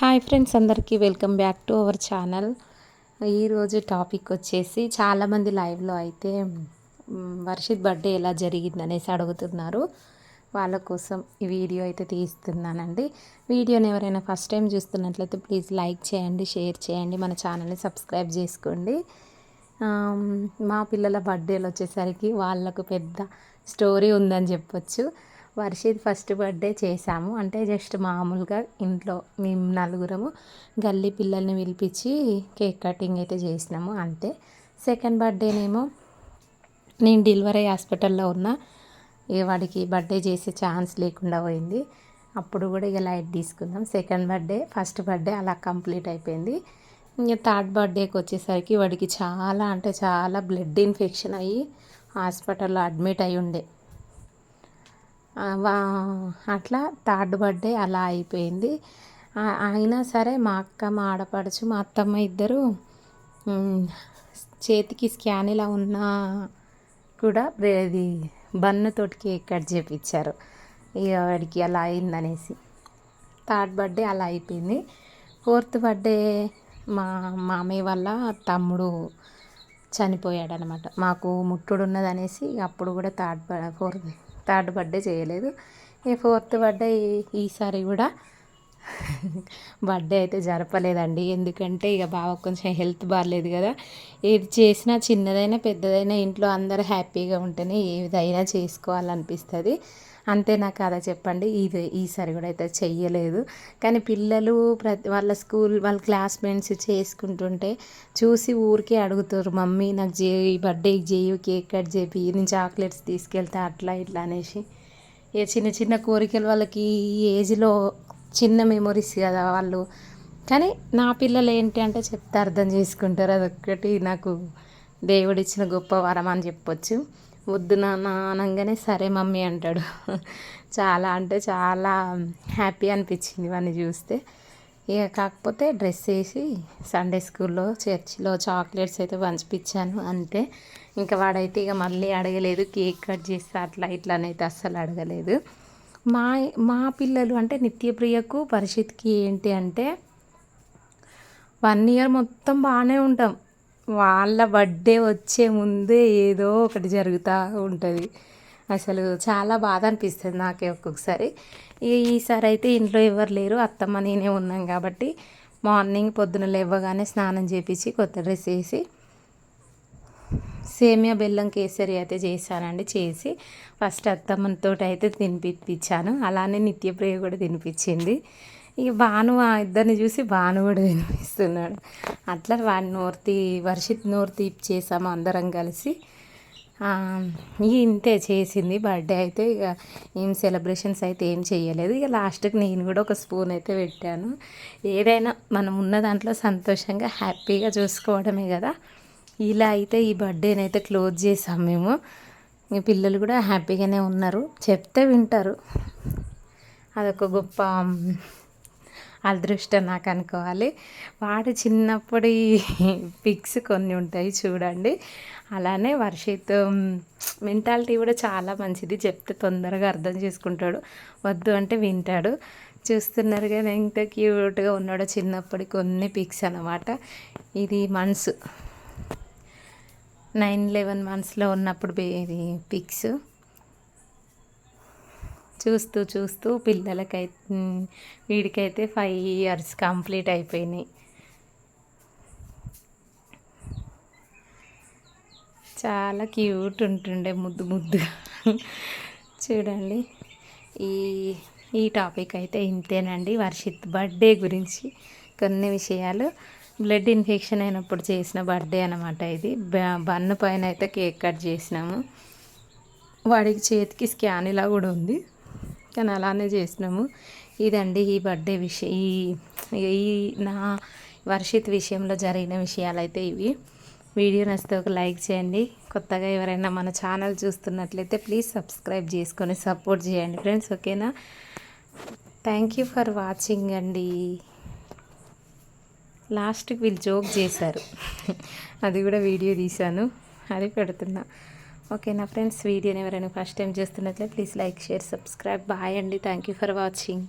Hi friends అందరికీ welcome back to our channel. ఈరోజు topic వచ్చేసి చాలామంది లైవ్లో అయితే వర్షిత్ బర్త్డే ఎలా జరిగింది అనేసి అడుగుతున్నారు. వాళ్ళ కోసం ఈ వీడియో అయితే తీస్తున్నానండి. వీడియోని ఎవరైనా ఫస్ట్ టైం చూస్తున్నట్లయితే ప్లీజ్ లైక్ చేయండి షేర్ చేయండి మన ఛానల్ని సబ్స్క్రైబ్ చేసుకోండి. మా పిల్లల బర్త్డేలు వచ్చేసరికి వాళ్ళకు పెద్ద స్టోరీ ఉందని చెప్పొచ్చు. వర్షిత్ ఫస్ట్ బర్త్డే చేశాము అంటే జస్ట్ మామూలుగా ఇంట్లో మేము నలుగురము గల్లీ పిల్లల్ని పిలిపించి కేక్ కటింగ్ అయితే చేసినాము అంతే. సెకండ్ బర్త్డేనేమో నేను డెలివరీ హాస్పిటల్లో ఉన్నా. ఇక వాడికి బర్త్డే చేసే ఛాన్స్ లేకుండా పోయింది. అప్పుడు కూడా ఇక లైట్ తీసుకుందాం. సెకండ్ బర్త్డే ఫస్ట్ బర్త్డే అలా కంప్లీట్ అయిపోయింది. ఇంకా థర్డ్ బర్త్డేకి వచ్చేసరికి వాడికి చాలా అంటే చాలా బ్లడ్ ఇన్ఫెక్షన్ అయ్యి హాస్పిటల్లో అడ్మిట్ అయి ఉండే అట్లా థర్డ్ బర్త్డే అలా అయిపోయింది. అయినా సరే మా అక్క మా ఆడపడుచు మా అత్తమ్మ ఇద్దరు చేతికి స్కాన్ ఇలా ఉన్నా కూడా ఇది బన్నుతోటి కేక్ కట్ చేపించారు ఇక వాడికి అలా అయిందనేసి. థర్డ్ బర్త్డే అలా అయిపోయింది. ఫోర్త్ బర్త్డే మా మామయ్య వల్ల తమ్ముడు చనిపోయాడు అనమాట మాకు ముట్టుడు ఉన్నదనేసి అప్పుడు కూడా థర్డ్ ఫోర్త్ థర్డ్ బర్త్డే చేయలేదు. ఈ ఫోర్త్ బర్త్డే ఈసారి కూడా బర్త్డే అయితే జరపలేదండి. ఎందుకంటే ఇక బాగా కొంచెం హెల్త్ బాగాలేదు కదా. ఏది చేసినా చిన్నదైనా పెద్దదైనా ఇంట్లో అందరూ హ్యాపీగా ఉంటేనే ఏదైనా చేసుకోవాలనిపిస్తుంది. అంతే నా కథ చెప్పండి. ఇది ఈసారి కూడా అయితే చెయ్యలేదు. కానీ పిల్లలు ప్రతి వాళ్ళ స్కూల్ వాళ్ళ క్లాస్మేట్స్ చేసుకుంటుంటే చూసి ఊరికే అడుగుతారు మమ్మీ నాకు చే బర్త్డేకి చేయు కేక్ కట్ చేపి నేను చాక్లెట్స్ తీసుకెళ్తా అట్లా ఇట్లా అనేసి. ఏ చిన్న చిన్న కోరికలు వాళ్ళకి ఈ ఏజ్లో చిన్న మెమొరీస్ కదా వాళ్ళు. కానీ నా పిల్లలు ఏంటి అంటే చెప్తే అర్థం చేసుకుంటారు. అదొక్కటి నాకు దేవుడిచ్చిన గొప్ప వరం అని చెప్పొచ్చు. వద్దు నాన్న అనగానే సరే మమ్మీ అంటాడు. చాలా అంటే చాలా హ్యాపీ అనిపించింది వాడిని చూస్తే. ఇక కాకపోతే డ్రెస్ వేసి సండే స్కూల్లో చర్చిలో చాక్లెట్స్ అయితే పంచిపించాను అంతే. ఇంకా వాడైతే ఇక మళ్ళీ అడగలేదు కేక్ కట్ చేస్తే అట్లా ఇట్లా అయితే అస్సలు అడగలేదు. మా మా పిల్లలు అంటే నిత్యప్రియకు పరిషత్కి ఏంటి అంటే వన్ ఇయర్ మొత్తం బాగానే ఉంటాం. వాళ్ళ బర్త్డే వచ్చే ముందే ఏదో ఒకటి జరుగుతూ ఉంటుంది. అసలు చాలా బాధ అనిపిస్తుంది నాకే ఒక్కొక్కసారి. ఈసారి అయితే ఇంట్లో ఎవరు లేరు అత్తమ్మ నేనే ఉన్నాం కాబట్టి మార్నింగ్ పొద్దున లేవగానే స్నానం చేపించి కొత్త డ్రెస్ వేసి సేమియా బెల్లం కేసరి అయితే చేశానండి చేసి ఫస్ట్ అత్తమ్మతో అయితే తినిపించాను అలానే నిత్యప్రియ కూడా తినిపించింది ఇక భాను ఆ ఇద్దరిని చూసి భాను కూడా వినిపిస్తున్నాడు. అట్లా వాడి నోర్తి వర్షిత్ నోర్తి చేసాము అందరం కలిసి. ఇంతే చేసింది. బర్త్డే అయితే ఇక ఏం సెలబ్రేషన్స్ అయితే ఏం చేయలేదు. ఇక లాస్ట్కి నేను కూడా ఒక స్పూన్ అయితే పెట్టాను. ఏదైనా మనం ఉన్న దాంట్లో సంతోషంగా హ్యాపీగా చూసుకోవడమే కదా. ఇలా అయితే ఈ బర్త్డేని అయితే క్లోజ్ చేసాం మేము. పిల్లలు కూడా హ్యాపీగానే ఉన్నారు. చెప్తే వింటారు. అదొక గొప్ప అదృష్టం నాకు అనుకోవాలి. వాడు చిన్నప్పటి పిక్స్ కొన్ని ఉంటాయి చూడండి. అలానే వర్షిత్ మెంటాలిటీ కూడా చాలా మంచిది. చెప్తే తొందరగా అర్థం చేసుకుంటాడు. వద్దు అంటే వింటాడు. చూస్తున్నారు కానీ ఎంత క్యూట్గా ఉన్నాడో చిన్నప్పటి కొన్ని పిక్స్ అనమాట ఇది మనసు. నైన్ లెవెన్ మంత్స్లో ఉన్నప్పుడు ఇది పిక్స్. చూస్తూ చూస్తూ పిల్లలకైతే వీడికైతే ఫైవ్ ఇయర్స్ కంప్లీట్ అయిపోయినాయి. చాలా క్యూట్ ఉంటుండే ముద్దు ముద్దు చూడండి. ఈ ఈ టాపిక్ అయితే ఇంతేనండి. వర్షిత్ బర్త్డే గురించి కొన్ని విషయాలు. బ్లడ్ ఇన్ఫెక్షన్ అయినప్పుడు చేసిన బర్త్డే అనమాట ఇది. బన్ను పైన అయితే కేక్ కట్ చేసినాము. వాడికి చేతికి స్కాన్ ఇలా కూడా ఉంది. కానీ అలానే చేసినాము. ఇదండి ఈ బర్త్డే విషయం ఈ ఈ నా వర్షిత్ విషయంలో జరిగిన విషయాలు అయితే ఇవి. వీడియో నచ్చితే ఒక లైక్ చేయండి. కొత్తగా ఎవరైనా మన ఛానల్ చూస్తున్నట్లయితే ప్లీజ్ సబ్స్క్రైబ్ చేసుకొని సపోర్ట్ చేయండి ఫ్రెండ్స్ ఓకేనా? థ్యాంక్ యూ ఫర్ వాచింగ్ అండి. లాస్ట్కి వీళ్ళు జోక్ చేశారు. అది కూడా వీడియో తీశాను. అది పెడుతున్నా. ఓకే నా ఫ్రెండ్స్ వీడియోని ఎవరైనా ఫస్ట్ టైం చేస్తున్నట్లయితే please like share subscribe bye అండి. Thank you for watching